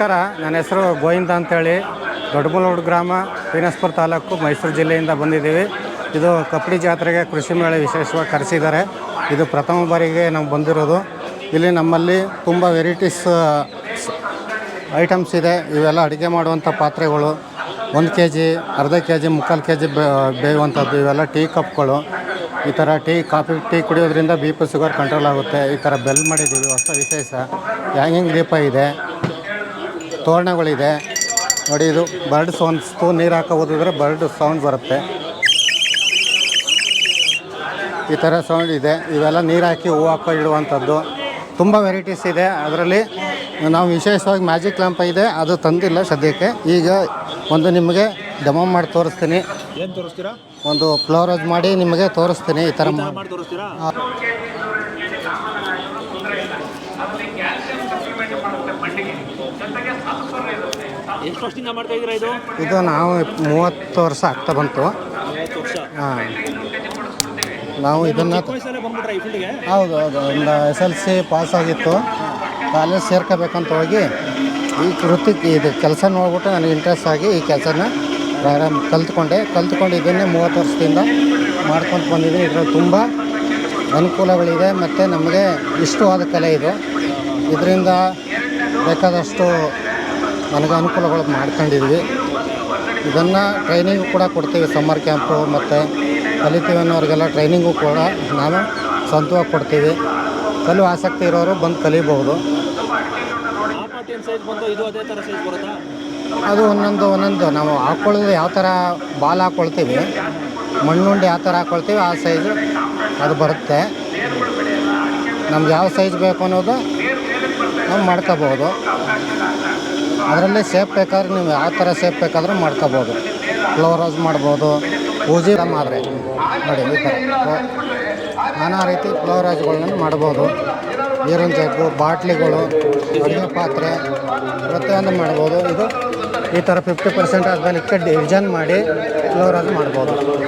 ನಮಸ್ಕಾರ. ನನ್ನ ಹೆಸರು ಗೋವಿಂದ ಅಂತೇಳಿ. ದೊಡ್ಡಮಲೋಡು ಗ್ರಾಮ ಪೀನಸ್ಪುರ ತಾಲೂಕು, ಮೈಸೂರು ಜಿಲ್ಲೆಯಿಂದ ಬಂದಿದ್ದೀವಿ. ಇದು ಕಪ್ಪಡಿ ಜಾತ್ರೆಗೆ ಕೃಷಿ ಮೇಳ ವಿಶೇಷವಾಗಿ ಕರೆಸಿದ್ದಾರೆ. ಇದು ಪ್ರಥಮ ಬಾರಿಗೆ ನಾವು ಬಂದಿರೋದು. ಇಲ್ಲಿ ನಮ್ಮಲ್ಲಿ ತುಂಬ ವೆರೈಟೀಸ್, ಐಟಮ್ಸ್ ಇದೆ. ಇವೆಲ್ಲ ಅಡುಗೆ ಮಾಡುವಂಥ ಪಾತ್ರೆಗಳು. ಒಂದು ಕೆ ಜಿ ಅರ್ಧ ಕೆ ಜಿ ಮುಕ್ಕಾಲು ಕೆ ಜಿ ಬೇಯುವಂಥದ್ದು. ಇವೆಲ್ಲ ಟೀ ಕಪ್ಗಳು. ಈ ಥರ ಟೀ, ಕಾಫಿ, ಟೀ ಕುಡಿಯೋದ್ರಿಂದ ಬಿ ಪಿ ಶುಗರ್ ಕಂಟ್ರೋಲ್ ಆಗುತ್ತೆ. ಈ ಥರ ಬೆಲ್ ಮಾಡಿದ್ದೀವಿ. ಹೊಸ ವಿಶೇಷ. ಹ್ಯಾಂಗಿಂಗ್ ದೀಪ ಇದೆ. ತೋರಣಗಳಿದೆ. ನೋಡಿ ಇದು ಬರ್ಡ್ ಸೌಂಡ್ ಸ್ಪೂನ್ ನೀರು ಹಾಕೋ ಓದಿದ್ರೆ ಬರ್ಡ್ ಸೌಂಡ್ ಬರುತ್ತೆ. ಈ ಥರ ಸೌಂಡ್ ಇದೆ. ಇವೆಲ್ಲ ನೀರು ಹಾಕಿ ಹೂವು ಹಾಕೋ ಇಡುವಂಥದ್ದು. ತುಂಬ ವೆರೈಟೀಸ್ ಇದೆ. ಅದರಲ್ಲಿ ನಾವು ವಿಶೇಷವಾಗಿ ಮ್ಯಾಜಿಕ್ ಲ್ಯಾಂಪ್ ಇದೆ. ಅದು ತಂದಿಲ್ಲ ಸದ್ಯಕ್ಕೆ. ಈಗ ಒಂದು ನಿಮಗೆ ಡೆಮೋ ಮಾಡಿ ತೋರಿಸ್ತೀನಿ. ಏನು ತೋರಿಸ್ತೀರಾ? ಒಂದು ಫ್ಲೋರೋಸ್ ಮಾಡಿ ನಿಮಗೆ ತೋರಿಸ್ತೀನಿ ಈ ಥರ ಮಾಡಿ. ತೋರಿಸ್ತೀರಾ? ಎಷ್ಟು ವರ್ಷದಿಂದ ಮಾಡ್ತಾ ಇದ್ದೀರಾ ಇದು? ಇದು ನಾವು ಮೂವತ್ತು ವರ್ಷ ಆಗ್ತಾ ಬಂತು. ಮೂವತ್ತು ವರ್ಷ. ಹಾಂ. ನಾವು ಇದನ್ನು ಹೌದು ಹೌದು. ಒಂದು ಎಸ್ ಎಲ್ ಸಿ ಪಾಸ್ ಆಗಿತ್ತು. ಕಾಲೇಜ್ ಸೇರ್ಕೋಬೇಕಂತ ಹೋಗಿ ಈ ವೃತ್ತಿ ಇದು ಕೆಲಸ ನೋಡ್ಬಿಟ್ಟು ನನಗೆ ಇಂಟ್ರೆಸ್ಟ್ ಆಗಿ ಈ ಕೆಲಸನ ಪ್ರಾರಂಭ ಕಲ್ತ್ಕೊಂಡೆ. ಕಲ್ತ್ಕೊಂಡು ಇದನ್ನೇ ಮೂವತ್ತು ವರ್ಷದಿಂದ ಮಾಡ್ಕೊಂಡು ಬಂದಿದ್ದೀನಿ. ಇದರಲ್ಲಿ ತುಂಬ ಅನುಕೂಲಗಳಿದೆ. ಮತ್ತು ನಮಗೆ ಇಷ್ಟವಾದ ಕಲೆ ಇದು. ಇದರಿಂದ ಬೇಕಾದಷ್ಟು ನನಗೆ ಅನುಕೂಲಗಳು ಮಾಡ್ಕೊಂಡಿದ್ವಿ. ಇದನ್ನು ಟ್ರೈನಿಂಗ್ ಕೂಡ ಕೊಡ್ತೀವಿ ಸಮ್ಮರ್ ಕ್ಯಾಂಪು ಮತ್ತು ಕಲಿತೀವಿ ಅನ್ನೋರಿಗೆಲ್ಲ ಟ್ರೈನಿಂಗು ಕೂಡ ನಾನು ಸ್ವಂತವಾಗಿ ಕೊಡ್ತೀವಿ. ಕಲಿಯುವ ಆಸಕ್ತಿ ಇರೋರು ಬಂದು ಕಲಿಬಹುದು ಅದು ಒಂದೊಂದು ಒಂದೊಂದು ನಾವು ಹಾಕೊಳ್ಳೋದು ಯಾವ ಥರ ಬಾಲ್ ಹಾಕ್ಕೊಳ್ತೀವಿ ಮಣ್ಣುಂಡಿ ಯಾವ ಥರ ಹಾಕ್ಕೊಳ್ತೀವಿ ಆ ಸೈಜು ಅದು ಬರುತ್ತೆ. ನಮ್ಗೆ ಯಾವ ಸೈಜ್ ಬೇಕು ಅನ್ನೋದು ನಾವು ಮಾಡ್ಕೋಬೋದು. ಅದರಲ್ಲಿ ಸೇಫ್ ಬೇಕಾದ್ರೆ ನೀವು ಯಾವ ಥರ ಸೇಫ್ ಬೇಕಾದರೂ ಮಾಡ್ಕೋಬೋದು. ಫ್ಲೋರೋಸ್ ಮಾಡ್ಬೋದು. ಪೂಜೆ ಆದರೆ ನೋಡಿ, ಈ ಥರ. ಫ್ಲೋ- ನಾನಾ ರೀತಿ ಫ್ಲವರಾಜ್ಗಳನ್ನ ಮಾಡ್ಬೋದು. ನೀರಿನ ಜಗ್ಗು, ಬಾಟ್ಲಿಗಳು, ಅಡುಗೆ ಪಾತ್ರೆ ಪ್ರತಿಯೊಂದು ಮಾಡ್ಬೋದು. ಇದು ಈ ಥರ ಫಿಫ್ಟಿ ಪರ್ಸೆಂಟ್ ಆದಮೇಲೆ ಇಕ್ಕೆ ಡಿವಿಷನ್ ಮಾಡಿ ರೋಸ್ ಮಾಡ್ಬೋದು.